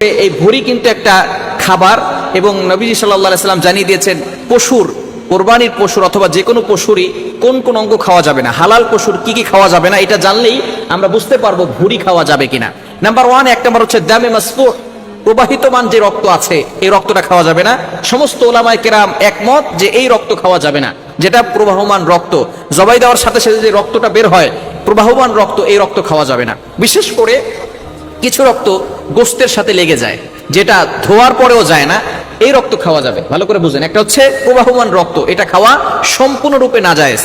এই ভুড়ি কিন্তু একটা খাবার এবং নবীজি সাল্লাহ সাল্লাম জানিয়ে দিয়েছেন, পশুর, কোরবানির পশুর অথবা যে কোনো পশুরই কোন কোন অঙ্গ খাওয়া যাবে না। হালাল পশুর কি কি খাওয়া যাবে না, এটা জানলেই আমরা বুঝতে পারব ভুড়ি খাওয়া যাবে কিনা। নাম্বার ওয়ান এক নাম্বার হচ্ছে দামে মাসফুহ প্রবাহিতমান যে রক্ত আছে, এই রক্তটা খাওয়া যাবে না। সমস্ত ওলামায় কেরাম একমত যে এই রক্ত খাওয়া যাবে না, যেটা প্রবাহমান রক্ত। জবাই দেওয়ার সাথে সাথে যে রক্তটা বের হয়, প্রবাহমান রক্ত, এই রক্ত খাওয়া যাবে না। বিশেষ করে কিছু রক্ত গোস্তের সাথে লেগে যায়, যেটা ধোয়ার পরেও যায় না, এই রক্ত খাওয়া যাবে। ভালো করে বুঝেন। একটা হচ্ছে প্রবাহমান রক্ত, এটা খাওয়া সম্পূর্ণরূপে না যায়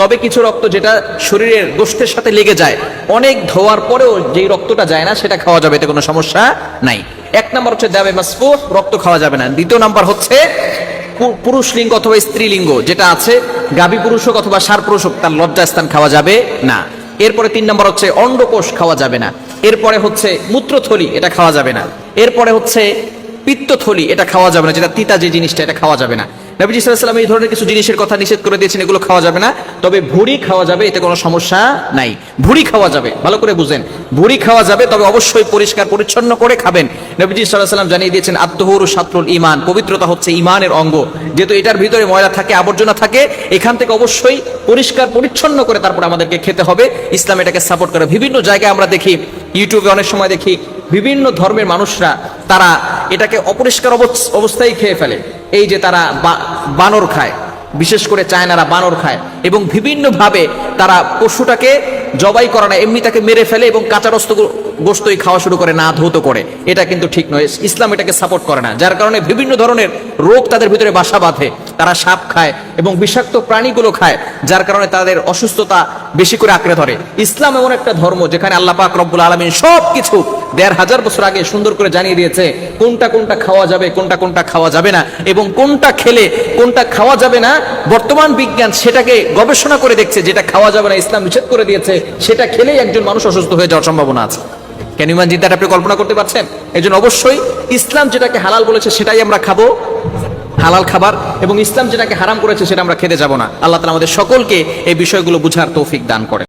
তবে কিছু রক্ত যেটা শরীরের গোষ্ঠের সাথে লেগে যায়, অনেক ধোয়ার পরেও যেই রক্তটা যায় না, সেটা খাওয়া যাবে, এতে কোনো সমস্যা নাই। এক নম্বর হচ্ছে দেবে মাসফু রক্ত খাওয়া যাবে না। দ্বিতীয় নাম্বার হচ্ছে পুরুষ লিঙ্গ অথবা স্ত্রী লিঙ্গ, যেটা আছে গাভী পুরুষ হোক অথবা সার পুরুষ হোক, তার লজ্জাস্থান খাওয়া যাবে না। এরপরে তিন নম্বর হচ্ছে অন্ডকোষ খাওয়া যাবে না। এরপরে হচ্ছে মূত্রথলি, এটা খাওয়া যাবে না। এরপরে হচ্ছে পিত্তথলি, এটা খাওয়া যাবে না, যেটা তিতা যে জিনিসটা, এটা খাওয়া যাবে না। নবীজি এই ধরনের কিছু জিনিসের কথা নিষেধ করে দিয়েছেন, এগুলো খাওয়া যাবে না। তবে ভুড়ি খাওয়া যাবে, এতে কোনো সমস্যা নাই। ভুড়ি খাওয়া যাবে, ভালো করে বুঝেন। ভুড়ি খাওয়া যাবে, তবে অবশ্যই পরিষ্কার পরিচ্ছন্ন করে খাবেন। নবীজি সাল্লাহ সাল্লাম জানিয়ে দিয়েছেন, আত্মহুর সাত্রুল ইমান পবিত্রতা হচ্ছে ইমানের অঙ্গ। যেহেতু এটার ভিতরে ময়লা থাকে, আবর্জনা থাকে, এখান থেকে অবশ্যই পরিষ্কার পরিচ্ছন্ন করে তারপর আমাদেরকে খেতে হবে। ইসলাম এটাকে সাপোর্ট করে। বিভিন্ন জায়গায় আমরা দেখি, ইউটিউবে অনেক সময় দেখি, বিভিন্ন ধর্মের মানুষরা তারা এটাকে অপরিষ্কার অবস- অবস্থায় খেয়ে ফেলে। এই যে তারা বানর খায়, বিশেষ করে চায়নারা বানর খায় এবং বিভিন্নভাবে তারা পশুটাকে জবাই করে না, এমনি তাকে মেরে ফেলে এবং কাঁচারস্ত গোস্তই খাওয়া শুরু করে, না ধৌত করে। এটা কিন্তু ঠিক নয়। ইসলাম এটাকে সাপোর্ট করে না, যার কারণে বিভিন্ন ধরনের রোগ তাদের ভিতরে বাসা বাঁধে। তারা সাপ খায় এবং বিষাক্ত প্রাণীগুলো খায়, যার কারণে তাদের অসুস্থতা বেশি করে আঁকড়ে ধরে। ইসলাম এমন একটা ধর্ম যেখানে আল্লাহ পাক রব্বুল আলমিন সব কিছু দেড় হাজার বছর আগে সুন্দর করে জানিয়ে দিয়েছে, কোনটা কোনটা খাওয়া যাবে, কোনটা কোনটা খাওয়া যাবে না, এবং কোনটা খেলে কোনটা খাওয়া যাবে না, বর্তমান বিজ্ঞান সেটাকে গবেষণা করে দেখছে যেটা খাওয়া যাবে না, ইসলাম নিষেধ করে দিয়েছে, সেটা খেলেই একজন মানুষ অসুস্থ হয়ে যাওয়ার সম্ভাবনা আছে। কেন ইমান চিন্তাটা আপনি কল্পনা করতে পারছেন? এই অবশ্যই ইসলাম যেটাকে হালাল বলেছে সেটাই আমরা খাব, হালাল খাবার, এবং ইসলাম যেটাকে হারাম করেছে সেটা আমরা খেতে যাব না। আল্লাহ তালা আমাদের সকলকে এই বিষয়গুলো বুঝার তৌফিক দান করে